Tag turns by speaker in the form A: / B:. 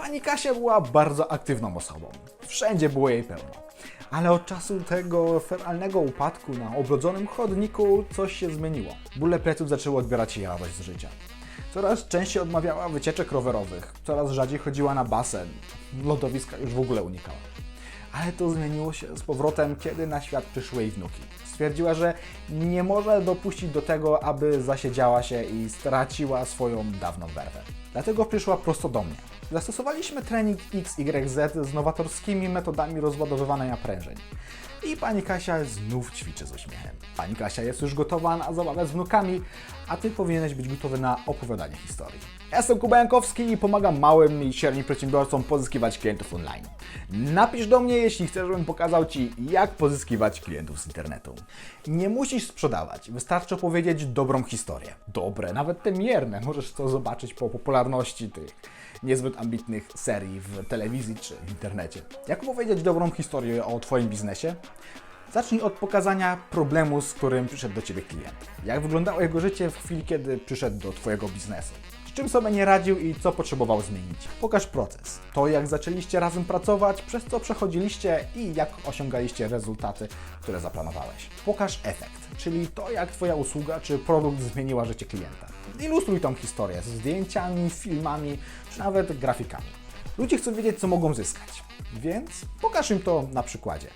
A: Pani Kasia była bardzo aktywną osobą. Wszędzie było jej pełno. Ale od czasu tego feralnego upadku na obrodzonym chodniku coś się zmieniło. Bóle pleców zaczęły odbierać jej radość z życia. Coraz częściej odmawiała wycieczek rowerowych, coraz rzadziej chodziła na basen, lodowiska już w ogóle unikała. Ale to zmieniło się z powrotem, kiedy na świat przyszły jej wnuki. Stwierdziła, że nie może dopuścić do tego, aby zasiedziała się i straciła swoją dawną werwę. Dlatego przyszła prosto do mnie. Zastosowaliśmy trening XYZ z nowatorskimi metodami rozładowywania prężeń. I pani Kasia znów ćwiczy z uśmiechem. Pani Kasia jest już gotowa na zabawę z wnukami, a ty powinieneś być gotowy na opowiadanie historii. Jestem Kuba Jankowski i pomagam małym i średnim przedsiębiorcom pozyskiwać klientów online. Napisz do mnie, jeśli chcesz, żebym pokazał Ci, jak pozyskiwać klientów z internetu. Nie musisz sprzedawać, wystarczy opowiedzieć dobrą historię. Dobre, nawet te mierne, możesz to zobaczyć po popularności tych niezbyt ambitnych serii w telewizji czy w internecie. Jak opowiedzieć dobrą historię o Twoim biznesie? Zacznij od pokazania problemu, z którym przyszedł do Ciebie klient. Jak wyglądało jego życie w chwili, kiedy przyszedł do Twojego biznesu. Z czym sobie nie radził i co potrzebował zmienić. Pokaż proces. To, jak zaczęliście razem pracować, przez co przechodziliście i jak osiągaliście rezultaty, które zaplanowałeś. Pokaż efekt, czyli to, jak Twoja usługa czy produkt zmieniła życie klienta. Ilustruj tą historię z zdjęciami, filmami, czy nawet grafikami. Ludzie chcą wiedzieć, co mogą zyskać, więc pokaż im to na przykładzie.